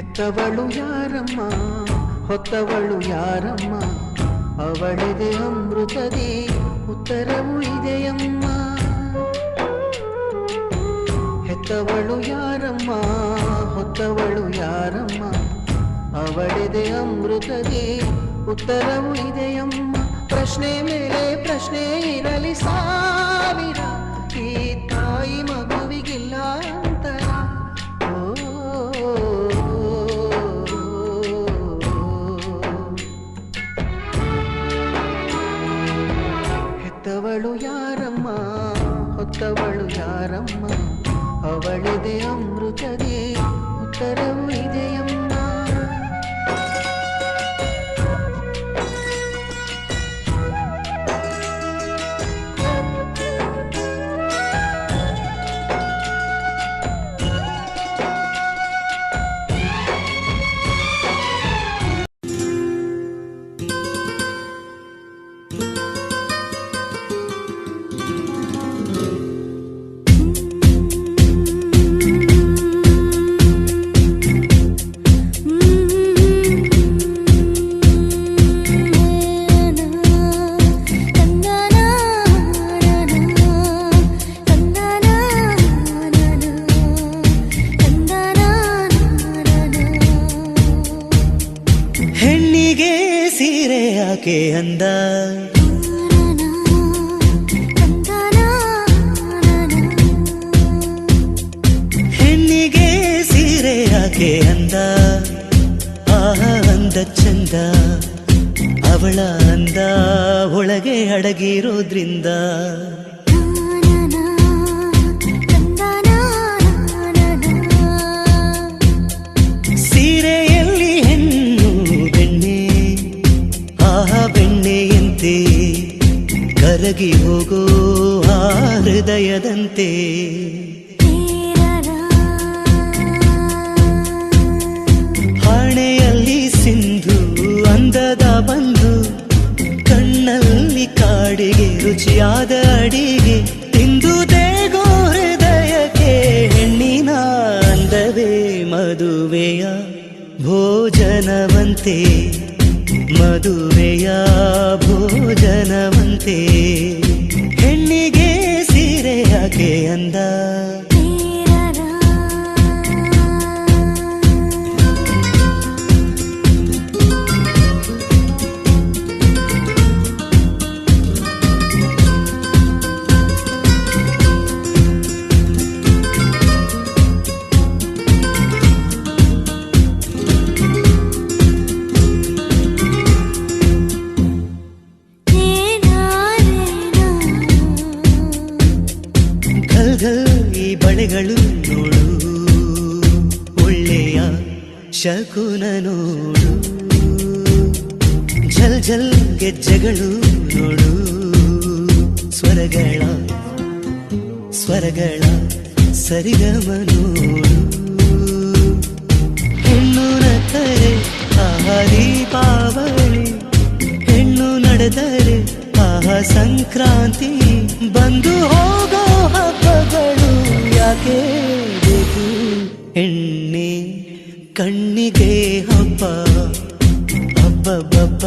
ಹೆತ್ತವಳು ಯಾರಮ್ಮ? ಹೊತ್ತವಳು ಯಾರಮ್ಮ? ಅವಳಿದೆ ಅಮೃತದಿ, ಉತ್ತರವು ಇದೆಯಮ್ಮ. ಹೆತ್ತವಳು ಯಾರಮ್ಮ? ಹೊತ್ತವಳು ಯಾರಮ್ಮ? ಅವಳಿದೆ ಅಮೃತದಿ, ಉತ್ತರವು ಇದೆಯಮ್ಮ. ಪ್ರಶ್ನೆ ಮೇಲೆ ಪ್ರಶ್ನೆ ಇರಲಿ ಸಾವಿರ ಹೊತ್ತವಳು ಯಾರಮ್ಮ ಅವಳಿದೆ ಅಮೃತದಿ ಉತ್ತರವು. ಹೆಣ್ಣಿಗೆ ಸೀರೆ ಯಾಕೆ ಅಂದ? ಹೆಣ್ಣಿಗೆ ಸೀರೆ ಯಾಕೆ ಅಂದ? ಆಹ, ಅಂದ ಚಂದ. ಅವಳ ಅಂದ, ಒಳಗೆ ಅಡಗಿರೋದ್ರಿಂದ. ಕರಗಿ ಹೋಗೋ ಆ ಹೃದಯದಂತೆ. ಹಣೆಯಲ್ಲಿ ಸಿಂಧು ಅಂದದ ಬಂದು ಕಣ್ಣಲ್ಲಿ ಕಾಡಿಗೆ ರುಚಿಯಾದ ಅಡಿಗೆ. ತಿಂದು ತೇಗೋ ಹೃದಯಕ್ಕೆ ಹೆಣ್ಣಿನ ಅಂದವೇ ಮದುವೆಯ ಭೋಜನವಂತೆ. ಮದುವೆಯ ಭೋಜನವಂತೆ ಹೆಣ್ಣಿಗೆ ಸೀರೆ ಯಾಕೆ ಅಂದ. ಬಳೆಗಳು ನೋಡು, ಒಳ್ಳೆಯ ಶಕುನ ನೋಡು. ಝಲ್ ಝಲ್ ಗೆಜ್ಜೆಗಳು ನೋಡು, ಸ್ವರಗಳ ಸ್ವರಗಳ ಸರಿಗಮ ನೋಡು. ಹೆಣ್ಣು ನತ್ತರೆ ಆಹಾರಿ ಪಾವಳಿ ಹೆಣ್ಣು ನಡೆದರೆ ಆಹ ಸಂಕ್ರಾಂತಿ. ಬಂದು ಹೋಗೋ ಹಬ್ಬಗಳು ಯಾಕೆ ಹೆಣ್ಣೆ ಕಣ್ಣಿಗೆ ಹಬ್ಬ ಹಬ್ಬ ಬಬ್ಬ